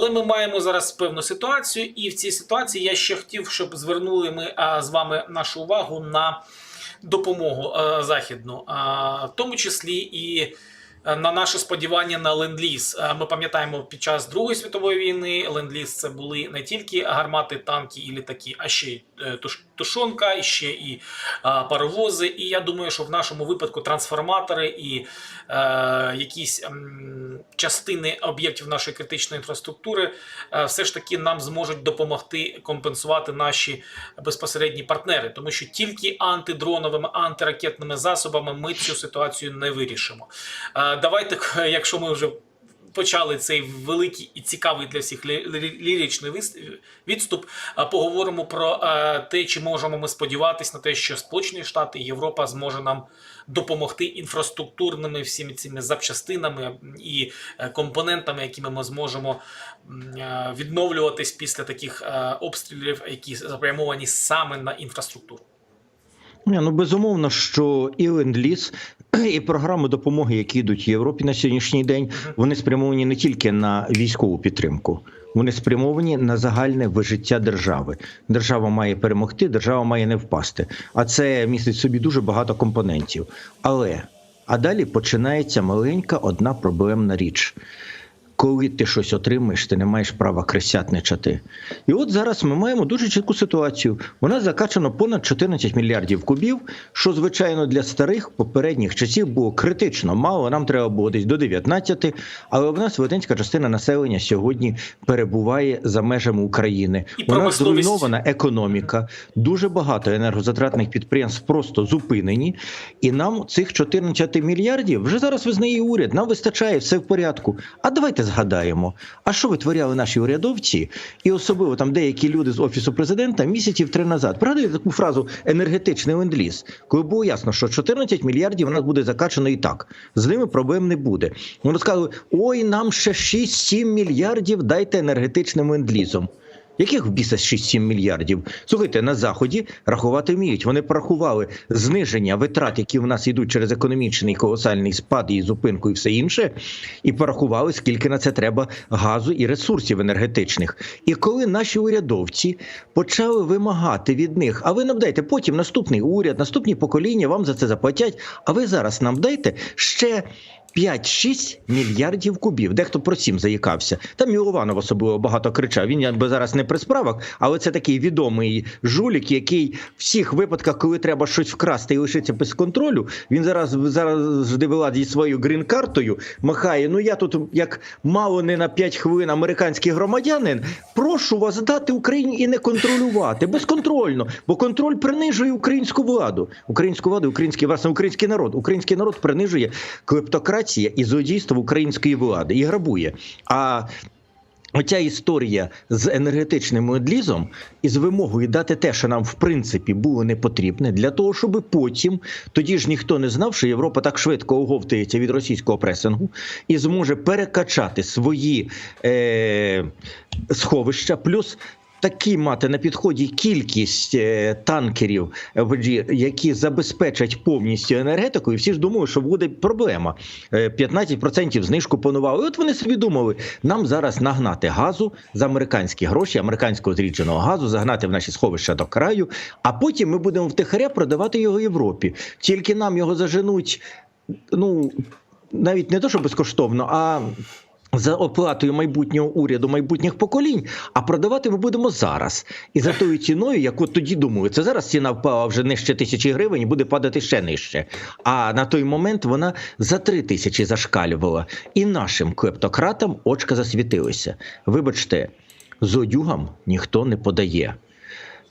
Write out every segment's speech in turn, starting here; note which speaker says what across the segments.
Speaker 1: Але ми маємо зараз певну ситуацію, і в цій ситуації я ще хотів, щоб звернули ми а, з вами нашу увагу на допомогу а, західну, а, в тому числі і е, на наше сподівання на ленд-ліз. Е, Ми пам'ятаємо, під час Другої світової війни ленд-ліз це були не тільки гармати, танки і літаки, а ще й е, тушонка, ще і а, паровози. І я думаю, що в нашому випадку трансформатори і е, якісь м, частини об'єктів нашої критичної інфраструктури е, все ж таки нам зможуть допомогти компенсувати наші безпосередні партнери, тому що тільки антидроновими, антиракетними засобами ми цю ситуацію не вирішимо. Е, Давайте, якщо ми вже почали цей великий і цікавий для всіх лі- лі- ліричний відступ, поговоримо про те, чи можемо ми сподіватися на те, що Сполучені Штати і Європа зможе нам допомогти інфраструктурними всіми цими запчастинами і е, компонентами, якими ми зможемо е, відновлюватись після таких е, обстрілів, які запрямовані саме на інфраструктуру.
Speaker 2: Ну безумовно, що і ленд-ліз, і програми допомоги, які йдуть в Європі на сьогоднішній день, вони спрямовані не тільки на військову підтримку, вони спрямовані на загальне вижиття держави. Держава має перемогти, держава має не впасти. А це містить в собі дуже багато компонентів. Але а далі починається маленька одна проблемна річ. Коли ти щось отримаєш, ти не маєш права крисятничати. І от зараз ми маємо дуже чітку ситуацію. У нас закачано понад 14 мільярдів кубів, що, звичайно, для старих попередніх часів було критично мало. Нам треба було десь до 19, але в нас велетенська частина населення сьогодні перебуває за межами України. У нас зруйнована економіка, дуже багато енергозатратних підприємств просто зупинені. І нам цих 14 мільярдів вже зараз визнає уряд. Нам вистачає все в порядку. А давайте згадаємо, а що витворяли наші урядовці, і особливо там деякі люди з офісу президента місяців три назад. Пригадуєте таку фразу енергетичний ленд-ліз, коли було ясно, що 14 мільярдів у нас буде закачано і так. З ними проблем не буде. Вони сказали: ой, нам ще 6-7 мільярдів дайте енергетичним ленд-лізом. Яких в біса 6-7 мільярдів? Слухайте, на заході рахувати вміють. Вони порахували зниження витрат, які в нас йдуть через економічний колосальний спад і зупинку, і все інше, і порахували, скільки на це треба газу і ресурсів енергетичних. І коли наші урядовці почали вимагати від них, а ви нам дайте потім наступний уряд, наступні покоління вам за це заплатять. А ви зараз нам дайте ще. 5-6 мільярдів кубів. Дехто про сім заїкався. Там Мілованов особливо багато кричав. Він якби зараз не при справах, але це такий відомий жулік, який в всіх випадках, коли треба щось вкрасти і лишитися без контролю, він зараз зараз зі своєю грін-картою, махає. Ну я тут як мало не на 5 хвилин американський громадянин. Прошу вас дати Україні і не контролювати безконтрольно, бо контроль принижує українську владу. Українську владу, український власне український народ. Український народ принижує клептократія і злодійство української влади і грабує. А Оця історія з енергетичним ленд-лізом і з вимогою дати те, що нам в принципі було не потрібне, для того, щоб потім тоді ж ніхто не знав, що Європа так швидко оговтується від російського пресингу і зможе перекачати свої е, сховища, плюс такі мати на підході кількість е, танкерів, е, які забезпечать повністю енергетику, і всі ж думали, що буде проблема. Е, 15% знижку панували. І От вони собі думали, нам зараз нагнати газу за американські гроші, американського зрідженого газу, загнати в наші сховища до краю, а потім ми будемо втихаря продавати його Європі. Тільки нам його заженуть, ну навіть не то, що безкоштовно, а за оплатою майбутнього уряду майбутніх поколінь, а продавати ми будемо зараз. І за тою ціною, яку тоді думали, це зараз ціна впала вже нижче тисячі гривень і буде падати ще нижче. А на той момент вона за три тисячі зашкалювала. І нашим клептократам очка засвітилися. Вибачте, зодюгам ніхто не подає.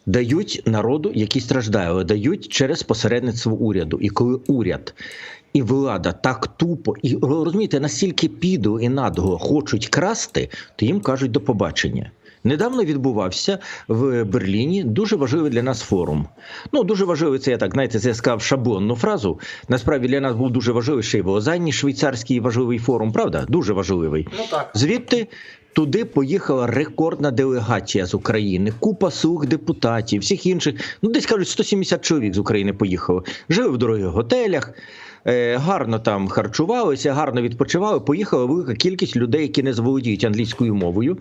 Speaker 2: Дають народу, який страждає, але дають через посередництво уряду. І коли уряд і влада так тупо і розумієте, настільки піду і надго хочуть красти, то їм кажуть до побачення. Недавно відбувався в Берліні дуже важливий для нас форум. Ну дуже важливий це я так знаєте, це я сказав шаблонну фразу. Насправді для нас був дуже важливий ще й в Лозанні швейцарський важливий форум. Правда, дуже важливий.
Speaker 1: Ну так.
Speaker 2: Звідти туди поїхала рекордна делегація з України, купа слуг депутатів, всіх інших. Ну, десь кажуть, 170 чоловік з України поїхало. Жили в дорогих готелях. Е, гарно там харчувалися, гарно відпочивали. Поїхала велика кількість людей, які не заволодіють англійською мовою,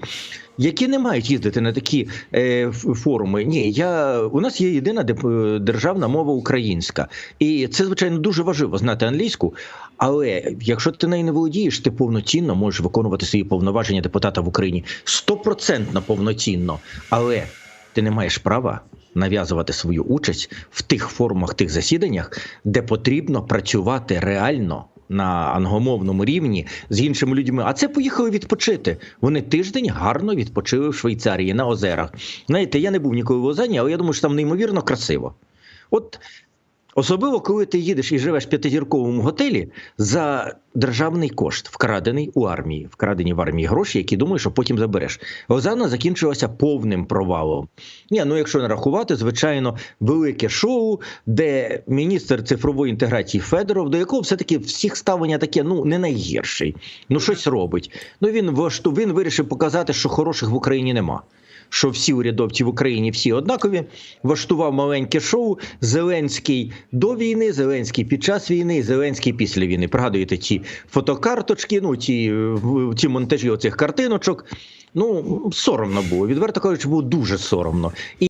Speaker 2: які не мають їздити на такі е, форуми. Ні, я у нас є єдина деп- державна мова українська, і це звичайно дуже важливо знати англійську. Але якщо ти нею не володієш, ти повноцінно можеш виконувати свої повноваження депутата в Україні стопроцентно повноцінно. Але ти не маєш права нав'язувати свою участь в тих форумах, тих засіданнях, де потрібно працювати реально. На англомовному рівні з іншими людьми, а це поїхали відпочити. Вони тиждень гарно відпочили в Швейцарії на озерах. Знаєте, я не був ніколи в Озені, але я думаю, що там неймовірно красиво. От Особливо, коли ти їдеш і живеш в п'ятизірковому готелі за державний кошт, вкрадений у армії, вкрадені в армії гроші, які думаєш, що потім забереш. Лозанна закінчилася повним провалом. Ні, ну якщо не рахувати, звичайно, велике шоу, де міністр цифрової інтеграції Федоров, до якого все-таки всіх ставлення таке, ну не найгірший. Ну щось робить. Ну він він вирішив показати, що хороших в Україні нема що всі урядовці в Україні всі однакові. Влаштував маленьке шоу. Зеленський до війни, Зеленський під час війни, Зеленський після війни. Пригадуєте ці фотокарточки, ну ці, ці монтажі оцих картиночок. Ну соромно було. Відверто кажучи, було дуже соромно.